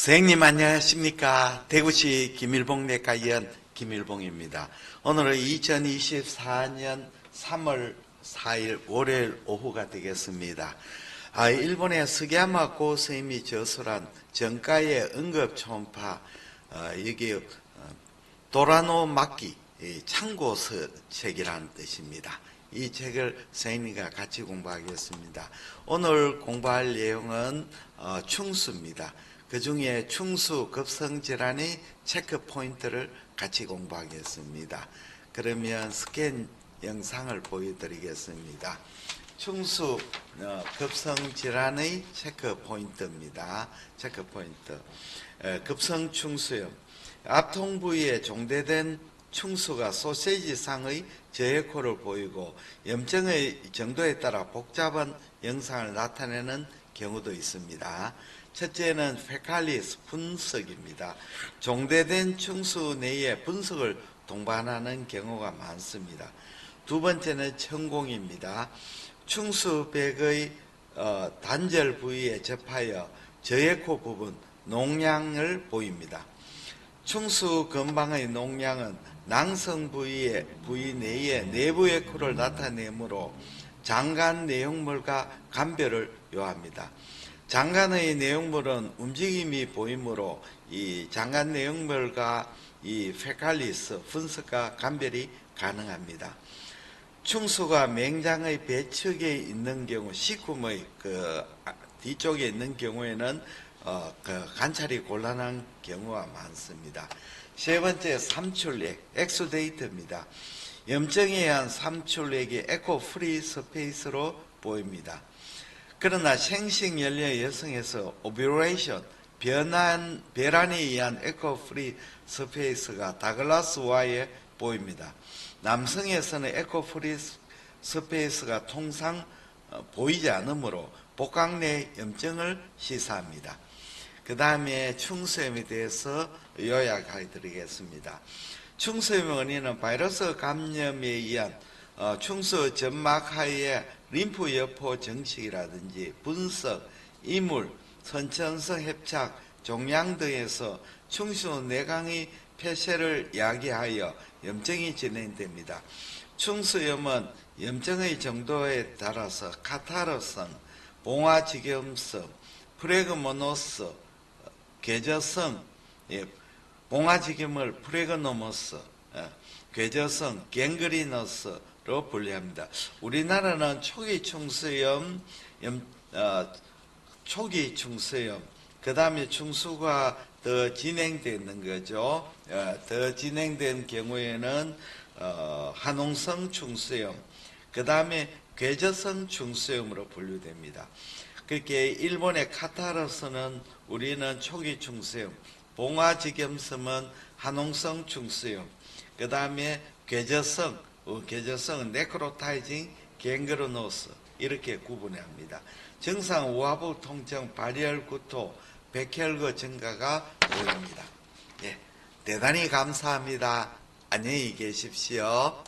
선생님 안녕하십니까 대구시 김일봉 내과 의원 김일봉입니다 오늘은 2024년 3월 4일 월요일 오후가 되겠습니다 아, 일본의 스기야마 고 스님이 저술한 정가의 응급 초음파 어, 여기 어, 도라노 이 참고서 책이라는 뜻입니다. 이 책을 선생님과 같이 공부하겠습니다. 오늘 공부할 내용은 어, 충수입니다. 그 중에 충수 급성 질환의 체크 포인트를 같이 공부하겠습니다. 그러면 스캔 영상을 보여드리겠습니다. 충수 어, 급성 질환의 체크 포인트입니다. 체크 포인트. 에, 급성 충수염. 앞통 부위에 종대된 충수가 소세지상의 저해코를 보이고 염증의 정도에 따라 복잡한 영상을 나타내는 경우도 있습니다. 첫째는 페칼리스 분석입니다. 종대된 충수 내에 분석을 동반하는 경우가 많습니다. 두 번째는 천공입니다. 충수백의 어, 단절 부위에 접하여 저해코 부분 농양을 보입니다. 충수 근방의 농양은 낭성 부위의 부위 내에 내부의 코를 나타내므로 장간 내용물과 감별을 요합니다. 장간의 내용물은 움직임이 보이므로 이 장간 내용물과 이 페칼리스 분석과 감별이 가능합니다. 충수가 맹장의 배측에 있는 경우 시쿰의 그 뒤쪽에 있는 경우에는 어, 그 관찰이 곤란한 경우가 많습니다. 세 번째 삼출액 엑소데이트입니다. 염증에 의한 삼출액이 에코 프리 스페이스로 보입니다. 그러나 생식 연령 여성에서 오뷰레이션 변환 배란에 의한 에코 프리 스페이스가 다글라스와에 보입니다. 남성에서는 에코 프리 스페이스가 통상 어, 보이지 않으므로 복강 내 염증을 시사합니다. 그 다음에 충수염에 대해서 요약해 드리겠습니다. 충수염의 원인은 바이러스 감염에 의한 어, 충수 점막 하에 림프 여포 정식이라든지 분석, 이물, 선천성 협착, 종양 등에서 충수 내강의 폐쇄를 야기하여 염증이 진행됩니다. 충수염은 염증의 정도에 따라서 카타르성, 봉화지겸성, 프레그모노스, 괴저성, 예, 봉화지겸을 프레그노모스, 예, 괴저성, 갱그리너스로 분류합니다. 우리나라는 초기 충수염, 염, 어, 초기 충수염, 그 다음에 충수가 더 진행되는 거죠. 어, 더 진행된 경우에는 어, 한홍성 충수염, 그 다음에 괴저성 충수염으로 분류됩니다. 그렇게 일본의 카타르스는 우리는 초기 충수염, 봉화지겸섬은 한홍성 충수염, 그 다음에 괴저성, 어, 괴저성은 네크로타이징 갱그로노스 이렇게 구분합니다. 정상 우하부 통증, 발열 구토, 백혈구 증가가 보입니다. 예, 대단히 감사합니다. 안녕히 계십시오.